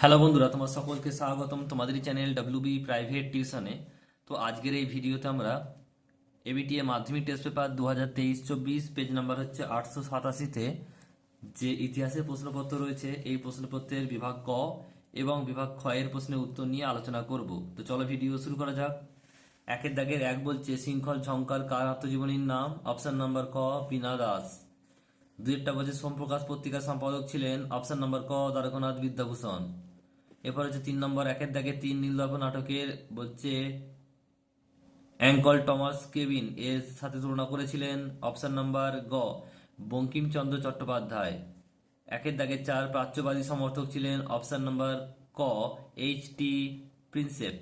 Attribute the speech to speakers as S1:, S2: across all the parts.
S1: Hello বন্ধুরা, তোমার সকলকে স্বাগতম। তোমাদেরই চ্যানেল ডাব্লিউবি প্রাইভেট টিউশনে তো আজকের এই ভিডিওতে আমরা এবিটিএ মাধ্যমিক টেস্ট পেপার দু হাজার তেইশ চব্বিশ পেজ নাম্বার হচ্ছে আটশো সাতাশিতে যে ইতিহাসের প্রশ্নপত্র রয়েছে, এই প্রশ্নপত্রের বিভাগ ক এবং বিভাগ এর প্রশ্নের উত্তর নিয়ে আলোচনা করব। তো চলো ভিডিও শুরু করা যাক। একের দাগের এক বলছে, শৃঙ্খল ঝঙ্কার কার আত্মজীবনীর নাম? অপশন নাম্বার ক, বীণা দাস। দুইটা বলছে, সোমপ্রকাশ পত্রিকার সম্পাদক ছিলেন। অপশন নম্বর ক, দ্বারকানাথ বিদ্যাভূষণ। এরপর হচ্ছে তিন নম্বর, একের দাগে তিন নীলদর্প নাটকের বলছে অ্যাঙ্কল টমাস কেবিন এর সাথে তুলনা করেছিলেন অপশন নাম্বার গ, বঙ্কিমচন্দ্র চট্টোপাধ্যায়। একের দাগে চার প্রাচ্যবাদী সমর্থক ছিলেন অপশন নাম্বার ক, এইচ টি প্রিন্সেপ।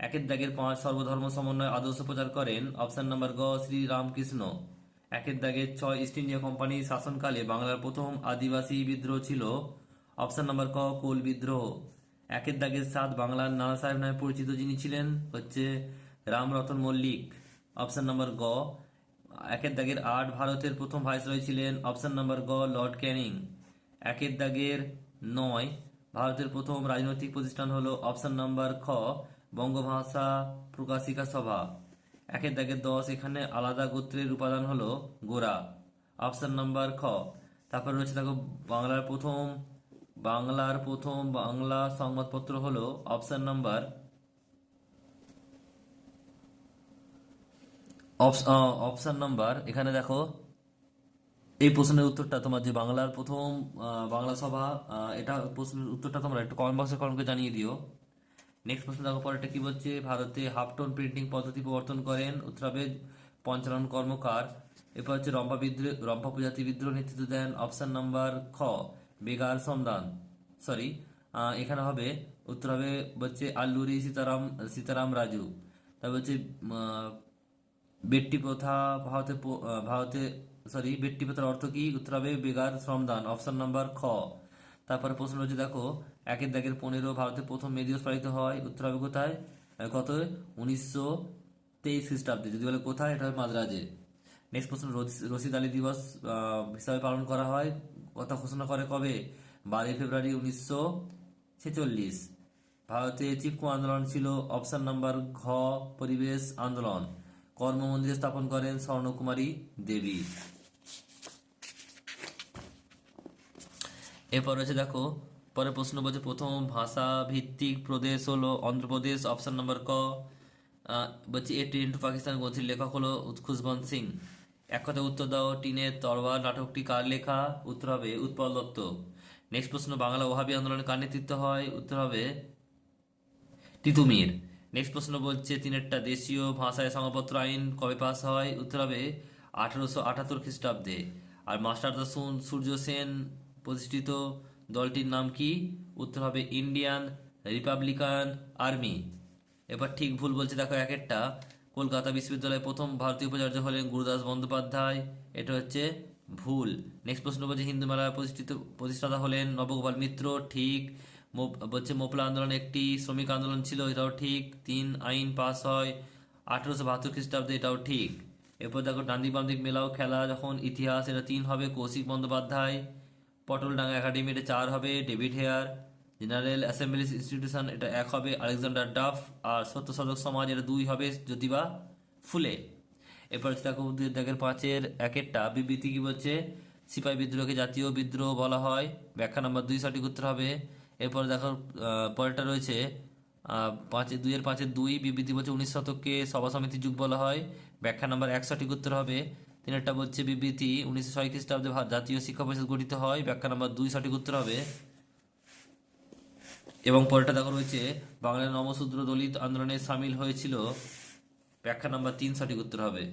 S1: একের দাগের পাঁচ সর্বধর্ম সমন্বয় আদর্শ প্রচার করেন অপশন নাম্বার গ শ্রী রামকৃষ্ণ একের দাগের ছয় ইস্ট ইন্ডিয়া কোম্পানির শাসনকালে বাংলার প্রথম আদিবাসী বিদ্রোহ ছিল অপশন নাম্বার ক, কোল বিদ্রোহ। একের দাগের সাত বাংলার নানা সাহেব নামে পরিচিত যিনি ছিলেন হচ্ছে রামরতন মল্লিক। অপশন নাম্বার গ, একের দাগের আট ভারতের প্রথম ভাইসরয় ছিলেন। অপশন নাম্বার গ লর্ড ক্যানিং একের দাগের নয়, ভারতের প্রথম রাজনৈতিক প্রতিষ্ঠান হলো অপশন নাম্বার খ, বঙ্গভাষা প্রকাশিকা সভা। একের দাগের দশ, এখানে আলাদা গোত্রের উপাদান হলো গোরা অপশন নাম্বার খ, তারপর রয়েছে দেখো বাংলার প্রথম বাংলার প্রথম বাংলা সংবাদপত্র হলো অপশন নাম্বার অপশন নাম্বার। এখানে দেখো, এই প্রশ্নের উত্তরটা তোমার যে বাংলার প্রথম বাংলা সভা এটা প্রশ্নের উত্তরটা তোমরা একটু কমেন্ট বক্সে কমেন্টকে জানিয়ে দিও। নেক্সট প্রশ্ন দেখো, পরেরটা কি বলছে? ভারতে হাফটোন প্রিন্টিং পদ্ধতি প্রবর্তন করেন উত্তর হবে পঞ্চানন কর্মকার। এরপর হচ্ছে রম্পা বিদ্রোহ রম্পা প্রজাতি বিদ্রোহ নেতৃত্ব দেন অপশন নাম্বার খ। বেগার সমদান সরি এখানে হবে, উত্তর হবে হচ্ছে আল্লুরি সীতারাম সীতারাম রাজু। তারপর হচ্ছে বেট্টি প্রথা ভারতে ভারতে সরি বেট্টি প্রথার অর্থ কি? উত্তর হবে বেগার শ্রমদান অপশন নাম্বার খ। তারপরে প্রশ্ন হচ্ছে দেখো, একের দাগের পনেরো ভারতে প্রথম মে দিবস পালিত হয়, উত্তর হবে কোথায়? কত? উনিশশো তেইশ খ্রিস্টাব্দে। যদি বলে কোথায়, এটা হবে মাদ্রাজে। নেক্সট প্রশ্ন রশিদ আলী দিবস হিসাবে পালন করা হয়। কথা ঘোষণা করে কবে? বারোই ফেব্রুয়ারি উনিশশো ছেচল্লিশ। ভারতে চিপকো আন্দোলন ছিল। অপশন নাম্বার ঘ, পরিবেশ আন্দোলন। কর্মমন্দির স্থাপন করেন স্বর্ণকুমারী দেবী। এরপর রয়েছে দেখো পরে প্রশ্ন বলছে, প্রথম ভাষা ভিত্তিক প্রদেশ হলো অন্ধ্রপ্রদেশ। অপশন নাম্বার ক বলছে, এ ট্রেন টু পাকিস্তান গ্রন্থির লেখক হলো উৎকুশবন্ত সিং। এক কথা উত্তর দাও, টিনের তরবার নাটকটি কার লেখা? উত্তর হবে উৎপল দত্ত। নেক্সট প্রশ্ন, বাংলা ওহাবি আন্দোলনে কার নেতৃত্ব হয়? উত্তর হবে তিতুমির। নেক্সট প্রশ্ন বলছে, তিনেরটা দেশীয় ভাষায় সংবাদপত্র আইন কবে পাস হয়? উত্তর হবে আঠারোশো আটাত্তর খ্রিস্টাব্দে। আর মাস্টার দাসুন সূর্য সেন প্রতিষ্ঠিত দলটির নাম কি? উত্তর হবে ইন্ডিয়ান রিপাবলিকান আর্মি। এবার ঠিক ভুল বলছে, দেখো এক একটা। কলকাতা বিশ্ববিদ্যালয়ে প্রথম ভারতীয় উপাচার্য হলেন গুরুদাস বন্দ্যোপাধ্যায়। এটা হচ্ছে ভুল। নেক্সট প্রশ্ন বলছে, হিন্দু মেলার প্রতিষ্ঠিত, প্রতিষ্ঠাতা হলেন নবগোপাল মিত্র। ঠিক। বলছে মোপলা আন্দোলন একটি শ্রমিক আন্দোলন ছিল, এটাও ঠিক। তিন আইন পাস হয়, আঠেরোশো বাহাত্তর খ্রিস্টাব্দে, এটাও ঠিক। এরপর দেখো ডান্ডি বান্দিক মেলাও খেলা, যখন ইতিহাস, এটা তিন হবে, কৌশিক বন্দ্যোপাধ্যায়, পটলডাঙ্গা একাডেমি, এটা চার হবে, David Hare. General assembly institution, এটা এক হবে আলেকজান্ডার ডাফ, আর সত্য শতক সমাজ এটা দুই হবে জ্যোতিবা ফুলে। এরপর দুই দাগের পাঁচের একেরটা, বিবৃতি কি বলছে? সিপাহী বিদ্রোহকে জাতীয় বিদ্রোহ বলা হয়, ব্যাখ্যা নাম্বার দুই সঠিক উত্তর হবে। এরপর দেখো পরেরটা রয়েছে পাঁচে, দুইয়ের পাঁচের দুই, বিবৃতি বলছে উনিশ শতককে সভা সমিতি যুগ বলা হয়, ব্যাখ্যা নাম্বার এক সঠিক উত্তর হবে। তিনেরটা বলছে বিবৃতি, উনিশশো ছয় খ্রিস্টাব্দে জাতীয় শিক্ষা পরিষদ গঠিত হয়, ব্যাখ্যা নাম্বার দুই সঠিক উত্তর হবে। এবং পরেটা দেখো রয়েছে বাংলার নবশূদ্র দলিত আন্দোলনে সামিল হয়েছিল। ব্যাখ্যা নাম্বার তিন সঠিক উত্তর হবে।